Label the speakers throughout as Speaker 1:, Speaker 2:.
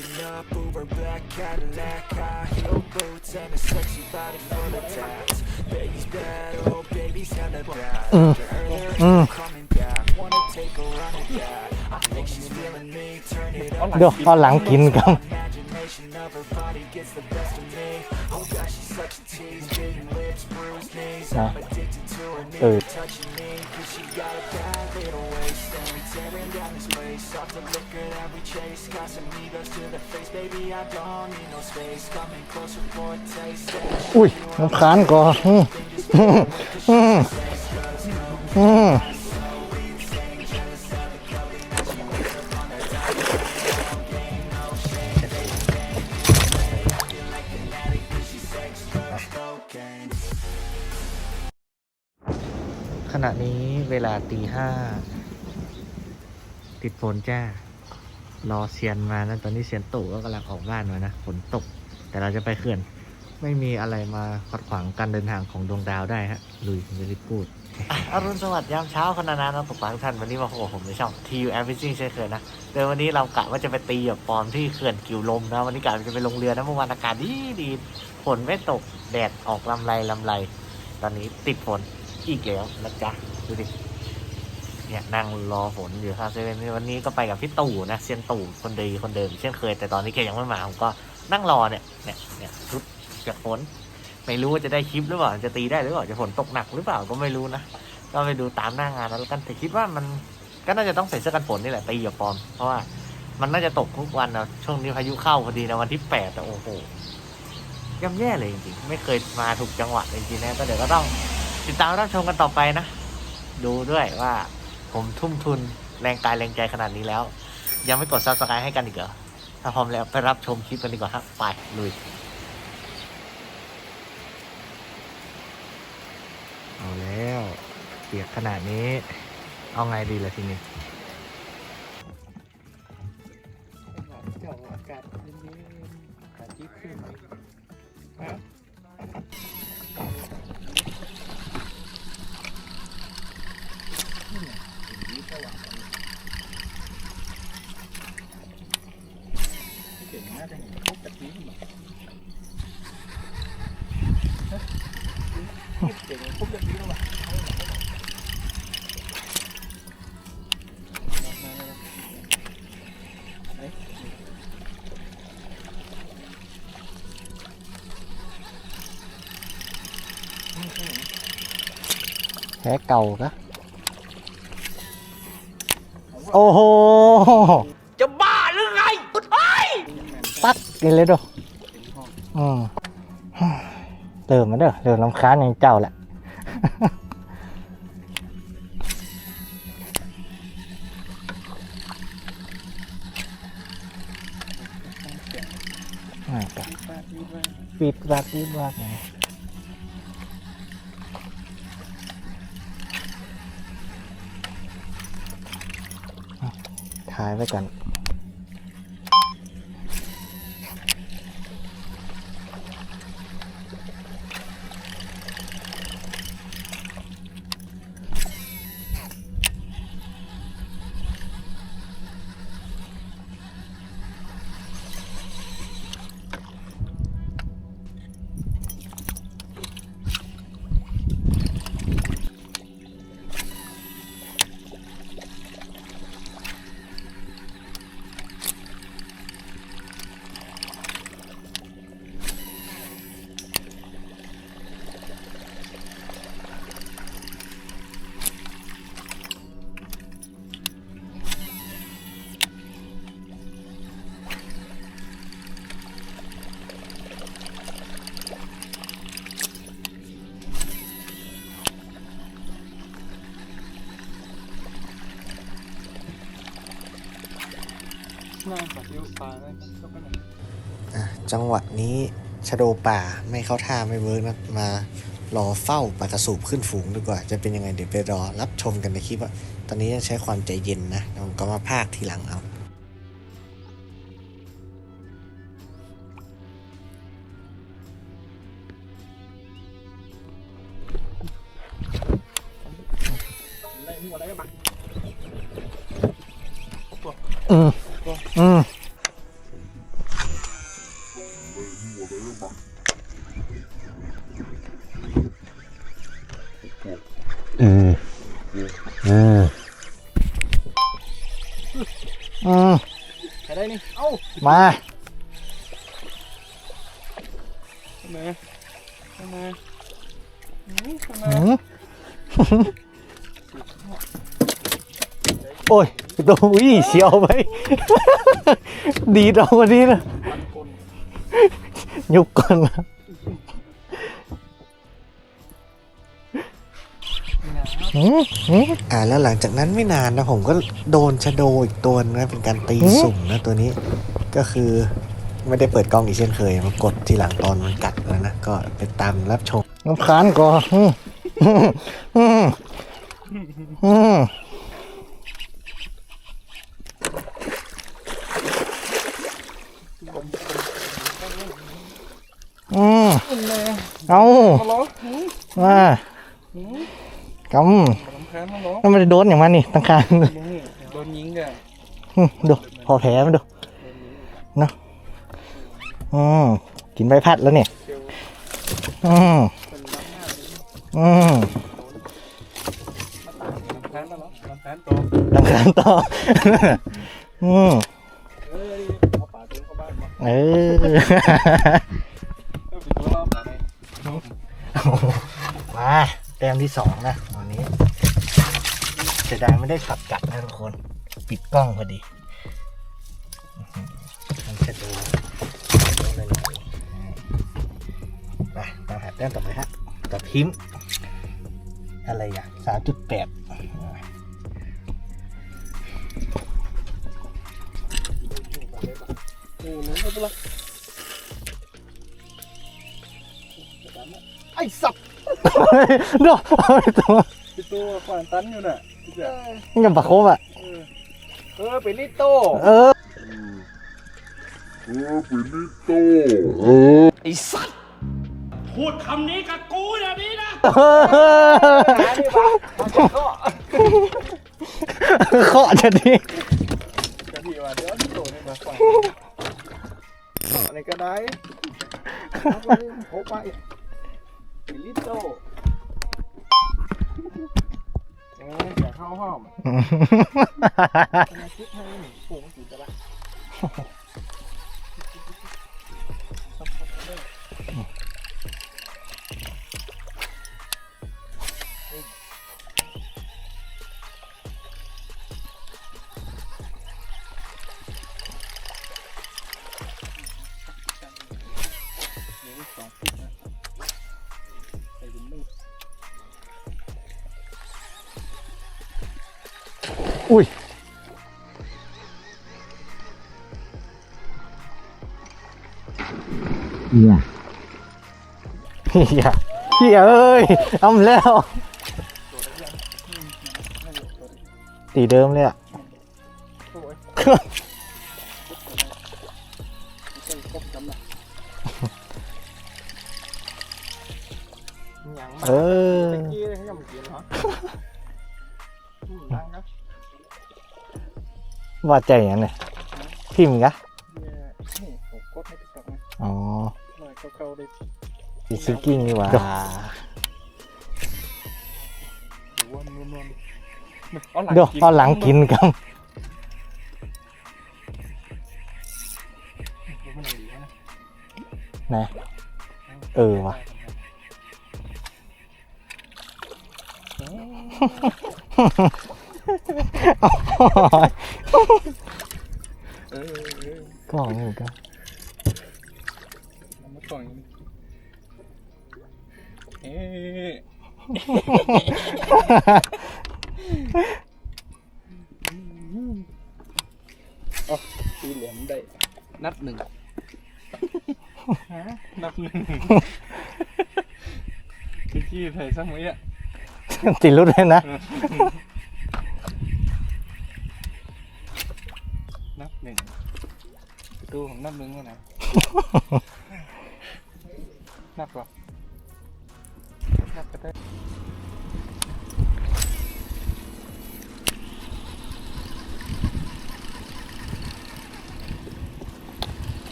Speaker 1: rolling up, Uber black Cadillac, high heel boots, and a sexy body full of tats. Baby's bad, oh baby's hella bad. To her, there ain't no coming back. Wanna take a run at that? I think she's feeling me. Turn it up.
Speaker 2: เดี๋ยวเอาหลังกินกัน
Speaker 1: Imagination of her body gets the best of me. Oh gosh, she's such a tease. Bitten lips, bruised knees. I'm addicted to her need touching me.
Speaker 2: อุ้ยน้ำค้านก่อนอืมอืมอืมอืมขณะนี้เวลาตีห้าติดฝนจ้า รอเซียนมานะตอนนี้เซียนตู่ก็กำลังออกบ้านมานะฝนตก แต่เราจะไปเขื่อน ไม่มีอะไรมาขัดขวางการเดินทางของดวงดาวได้ฮะลุยจะรีบพูดอรุณสวัสดิ์ยามเช้าคณะนาน้องตกปลาทุกท่านวันนี้มาพบกับผมในช่อง TU a m b i t i n g เช่นเคยนะโดยวันนี้เรากะว่าจะไปตีแบบปอมที่เขื่อนกิวลมนะวันนี้กะจะไปลงเรือนะเมื่อวานอากาศดีดีฝนไม่ตกแดดออกลำไรลำไร ตอนนี้ติดฝนอีกแล้วนะจ๊ะดูดิ เนี่ยนั่งรอฝนอยู่ข้างเซเว่นวันนี้ก็ไปกับพี่ตู่นะเซียนตู่คนดีคนเดิมเช่นเคย แต่ตอนนี้แกยังไม่มาผมก็นั่งรอเนี่ยเนี่ยเนี่ยชุดจากฝนไม่รู้ว่าจะได้คลิปหรือเปล่าจะตีได้หรือเปล่าจะฝนตกหนักหรือเปล่าก็ไม่รู้นะก็ไปดูตามหน้างานแล้วกันแต่คิดว่ามันก็น่าจะต้องใส่เสื้อกันฝนนี่แหละตีอย่าปอม เพราะว่ามันน่าจะตกทุกวันนะช่วงนี้พายุเข้าพอดีนะวันที่แปดแต่โอ้โหย่ำแย่เลยจริงๆไม่เคยมาถูกจังหวะเลยจริงๆนะก็เดี๋ยวก็ต้องติดตามรับชมกันต่อไปนะ ดูด้วยว่า ผมทุ่มทุนแรงกายแรงใจขนาดนี้แล้ว ยังไม่กดซับสไครต์ให้กันอีกเหรอ ถ้าพร้อมแล้วไปรับชมคลิปกันดีกว่าครับ ไป ลุย เอาแล้ว เปียกขนาดนี้ เอาไงดีล่ะทีนี้
Speaker 3: เก่งนะจะ
Speaker 2: ปั๊กกินเลยดูอืมเติมมาเด้อเริ่มลำค้านอย่างเจ้าแหละปิดวัดปิดวัดไงถ่ายไว้กัน
Speaker 3: น่าปัดเอวปลาได้ก็เป็น
Speaker 2: อะจังหวะนี้ชะโดป่าไม่เข้าท่าไม่เวิร์กนะมารอเฝ้าปลากระสูบขึ้นฝูงดีกว่า จะเป็นยังไงเดี๋ยวไปรอรับชมกันในคลิปว่าตอนนี้ต้องใช้ความใจเย็นนะล้วผมก็มาพากทีหลังเอา
Speaker 3: อะไรหัวอะไรกันบ้าง
Speaker 2: อืมอืม
Speaker 3: เอ้า
Speaker 2: มา
Speaker 3: ทำไมทำไมอืมทำไม
Speaker 2: หืมโอ้ยตัวอุ้ยเสียวไป ดีดออกมาดีนะ
Speaker 3: มันกล
Speaker 2: ยุบก่อนนะ
Speaker 3: นี่นะ
Speaker 2: หืมหืม อ่าแล้วหลังจากนั้นไม่นานนะผมก็โดนชะโดอีกตัวนึงนะเป็นการตีสุ่มนะตัวนี้ ก็คือไม่ได้เปิดกล้องอีกเช่นเคยมากดทีหลังตอนมันกัดแล้วนะก็ไปตามรับชมน้ำค้านก่อนอืมอืมอืมอืม
Speaker 3: คุณแม่
Speaker 2: เอา
Speaker 3: มาล้อหืม
Speaker 2: มา
Speaker 3: หืม
Speaker 2: ก
Speaker 3: ลำคาญมาล้อำ
Speaker 2: มันไม่ได้โดนอย่างมันนี่ตั้งคานเลย
Speaker 3: นี่โดนยิงกัน
Speaker 2: อืมดูพอแผลมันดู เนาะอืมกินใบพัดแล้วเนี่ยอืมอืม
Speaker 3: ลำคาญมาล้อลำคาญตัว
Speaker 2: ตั้งคานต่ออืม
Speaker 3: เอ้ยเอาป่าตัวเข้าบ้านมา
Speaker 2: เออ
Speaker 3: เออปิดตัวรอบไหน
Speaker 2: มาแต้มที่สองนะวันนี้เสียดายไม่ได้ช็อตกัดนะทุกคน ปิดกล้องพอดี มาหาแต้มต่อไปฮะต่อพิมพ์ อะไรอย่างสามจุดแปด
Speaker 3: ไอ้
Speaker 2: สับเนาะเอาไปตัว
Speaker 3: ปิดตัวขวานตันอยู่น่ะพี่จ๋า
Speaker 2: นี่ยังปะโคบอะ
Speaker 3: เออเออเป็นลิโต้
Speaker 2: เออ
Speaker 3: ไอ้สัตว์
Speaker 4: พูดคำนี้กับกูอย่างนี้นะ
Speaker 3: หาดิบ้าเอาเถอะก็
Speaker 2: เคาะจะดี
Speaker 3: จะดีว่าเดี๋ยวลิโต้เนี่ยมาขวานอะไรก็ได้เอาไปโคไปเป็นลิโต้เอออย่าเข้าห้องมาคิดให้ฝูงสีตะละ องฟุตนะใส่เป็นลูก
Speaker 2: อุ้ยเฮียเฮียเฮียเอ้ยทำแล้ว ตีเดิมเลยอะ
Speaker 3: ยังมา
Speaker 2: เอ
Speaker 3: กี้เลยยังไม่กินเหรออืมนั่งนะ
Speaker 2: ว่าใจอย่างนั้นเลยพิมพ์กะ
Speaker 3: เนี่ยนี่ผมกดให้ติ๊กต็อกนะ
Speaker 2: อ๋อ
Speaker 3: หน่อยเก่าๆเลย
Speaker 2: ซีกิ้งนี่หว่า
Speaker 3: หรือว่านวลๆเอาหลัง
Speaker 2: เดี๋ยวเอาหลังกินกัน
Speaker 3: นะ
Speaker 2: เออว่ะ
Speaker 3: เออเออ
Speaker 2: ก็นี่ก็
Speaker 3: เอามาก่อนเอ๊ะอ๋อตีเหลี่ยมได้ นับหนึ่งฮะนับหนึ่งพี่กี้ไทยสักมั้ยอะ
Speaker 2: ติดรุดเลยนะ
Speaker 3: นับหนึ่งดูผมนับหนึ่งแล้วนะ นับหรอนับก็ได้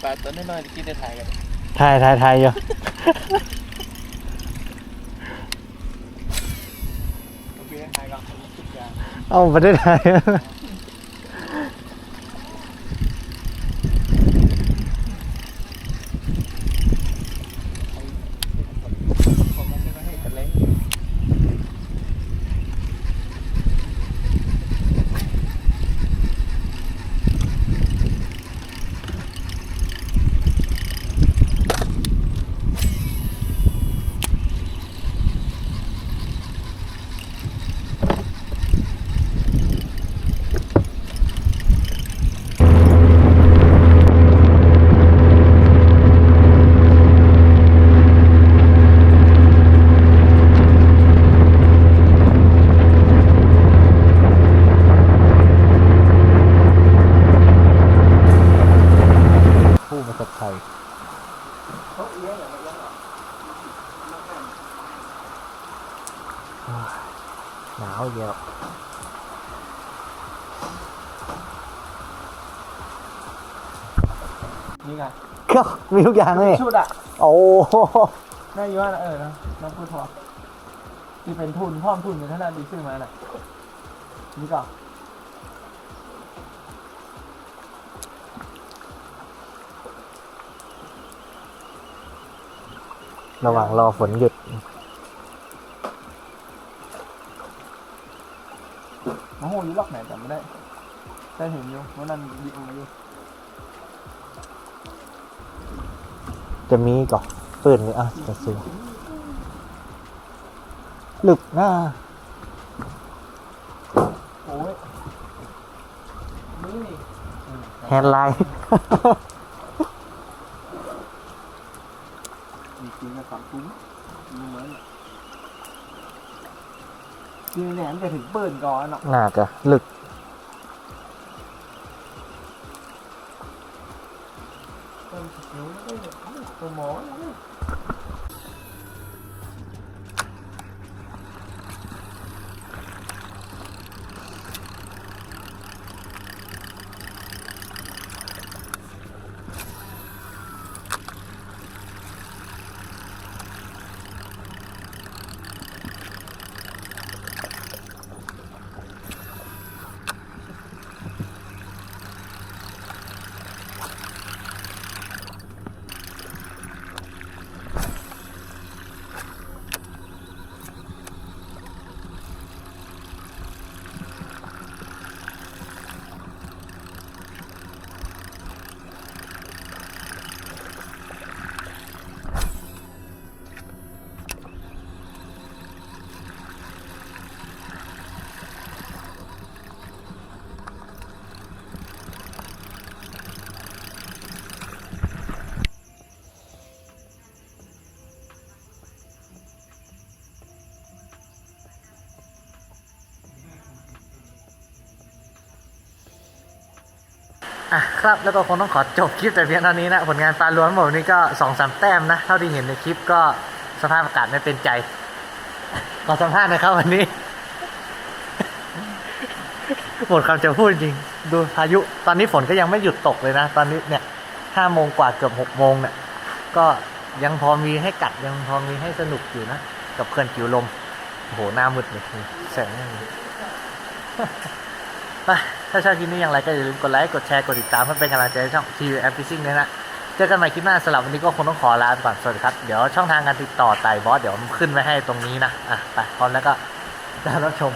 Speaker 4: ปลาตัวน้อยๆที่กินได้ถ่ายกัน
Speaker 2: ถ่ายถ่ายถ่ายอยู่
Speaker 4: โอเคได้ถ่ายกันทุกอย่าง
Speaker 2: เอาไม่ได้ถ่าย
Speaker 4: ผมมันจะไม่ให้กันเล้ง
Speaker 2: ผู้ประสบภัยหนาวอีกแล้ว
Speaker 4: นี่ไง
Speaker 2: ก็ มีทุกอย่างเลย
Speaker 4: ชุดอะ
Speaker 2: โอ้โห
Speaker 4: น่าอยู่ว่าเออนะน้ำพุทอที่เป็นทุนพร้อมทุนอยู่ท่านั้นดีซื้อมาน่ะนี่ก็
Speaker 2: ระหว่างรอฝนหยุด
Speaker 4: โอ้โหอยู่ล็อกไหนจำไม่ได้ได้เห็นอยู่วันนั้นยิงมาอยู่
Speaker 2: จะมีก่อนปืนนี่อะจะซื้อหลึกหน้า
Speaker 4: โอ้ยนี่นี่
Speaker 2: แฮนด์ไลน์
Speaker 4: มีจริงนะสามคุ้มมีเหมือนจริงเนี่ยมันจะถึงเปิดก่อนเนาะ
Speaker 2: น่าจะหลึก
Speaker 4: เปิดเดี๋ยวไม่ได้ตัวหมอนะ
Speaker 2: อะครับแล้วก็คงต้องขอจบคลิปแต่เพียงเท่านี้นะผลงานปลาล้วนหมดนี้ก็สองสามแต้มนะ เท่าที่เห็นในคลิปก็สภาพอากาศไม่เป็นใจ ขอสัมภาษณ์นะครับวันนี้ หมดคำจะพูดจริง ดูพายุ ตอนนี้ฝนก็ยังไม่หยุดตกเลยนะ ตอนนี้เนี่ยห้าโมงกว่าเกือบหกโมงเนี่ย ก็ยังพอมีให้กัดยังพอมีให้สนุกอยู่นะ กับเขื่อนกิวลมโหหน้ามืดเลยแสงไป ถ้าชอบคลิปนี้อย่างไรก็อย่าลืมกดไลค์ กดแชร์ กดติดตามเพื่อเป็นกำลังใจให้ช่อง TV a p p i c i n g ด้วยนะ เจอกันใหม่คลิปหน้าสำหรับวันนี้ก็คงต้องขอลาไปก่อน สวัสดีครับ เดี๋ยวช่องทางการติดต่อไต่บอสเดี๋ยวขึ้นไว้ให้ตรงนี้นะ อะ ไปพร้อมแล้วก็รับชม